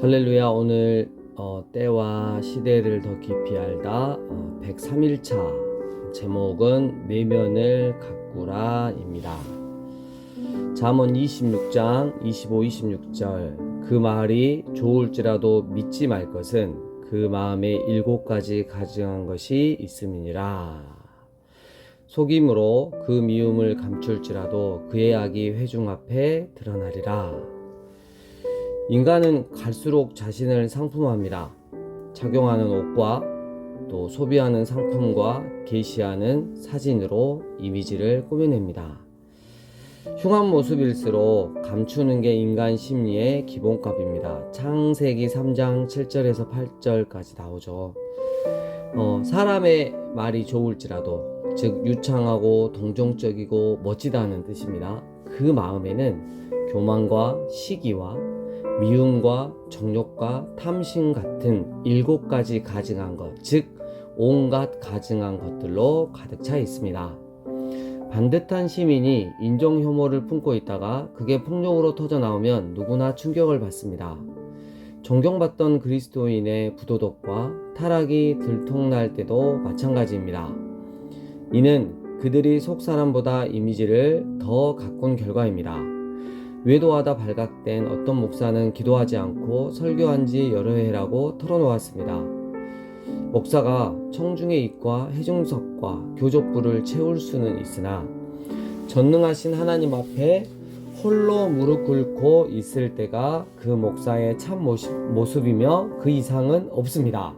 할렐루야 오늘 어, 때와 시대를 더 깊이 알다 어, 103일차 제목은 내면을 가꾸라입니다. 잠언 26장 25, 26절 그 말이 좋을지라도 믿지 말 것은 그 마음에 일곱 가지 가증한 것이 있음이니라. 속임으로 그 미움을 감출지라도 그의 악이 회중 앞에 드러나리라. 인간은 갈수록 자신을 상품화합니다. 착용하는 옷과 또 소비하는 상품과 게시하는 사진으로 이미지를 꾸며냅니다. 흉한 모습일수록 감추는 게 인간 심리의 기본값입니다. 창세기 3장 7절에서 8절까지 나오죠. 어, 사람의 말이 좋을지라도 즉 유창하고 동정적이고 멋지다는 뜻입니다. 그 마음에는 교만과 시기와 미움과 정욕과 탐심 같은 일곱 가지 가증한 것, 즉 온갖 가증한 것들로 가득 차 있습니다. 반듯한 시민이 인종 혐오를 품고 있다가 그게 폭력으로 터져 나오면 누구나 충격을 받습니다. 존경받던 그리스도인의 부도덕과 타락이 들통날 때도 마찬가지입니다. 이는 그들이 속 사람보다 이미지를 더 가꾼 결과입니다. 외도하다 발각된 어떤 목사는 기도하지 않고 설교한 지 여러 해라고 털어놓았습니다. 목사가 청중의 입과 해중석과 교족부를 채울 수는 있으나 전능하신 하나님 앞에 홀로 무릎 꿇고 있을 때가 그 목사의 참 모습 이며 그 이상은 없습니다.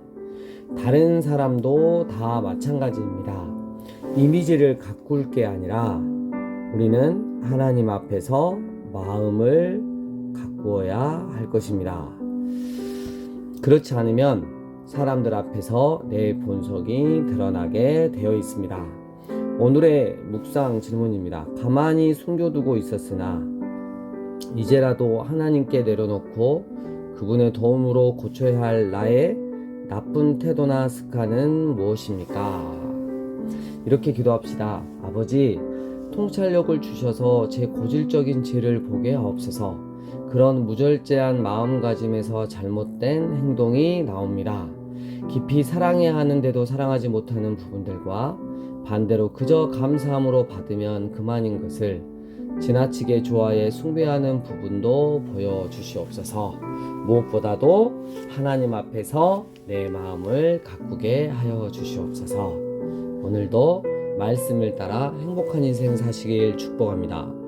다른 사람도 다 마찬가지입니다. 이미지를 가꿀 게 아니라 우리는 하나님 앞에서 마음을 가꾸어야 할 것입니다. 그렇지 않으면 사람들 앞에서 내 본성이 드러나게 되어 있습니다. 오늘의 묵상 질문입니다. 가만히 숨겨두고 있었으나 이제라도 하나님께 내려놓고 그분의 도움으로 고쳐야 할 나의 나쁜 태도나 습관은 무엇입니까? 이렇게 기도합시다. 아버지, 통찰력을 주셔서 제 고질적인 죄를 보게 하옵소서. 그런 무절제한 마음가짐에서 잘못된 행동이 나옵니다. 깊이 사랑해야 하는데도 사랑하지 못하는 부분들과 반대로 그저 감사함으로 받으면 그만인 것을 지나치게 좋아해 숭배하는 부분도 보여주시옵소서. 무엇보다도 하나님 앞에서 내 마음을 가꾸게 하여 주시옵소서. 오늘도 말씀을 따라 행복한 인생 사시길 축복합니다.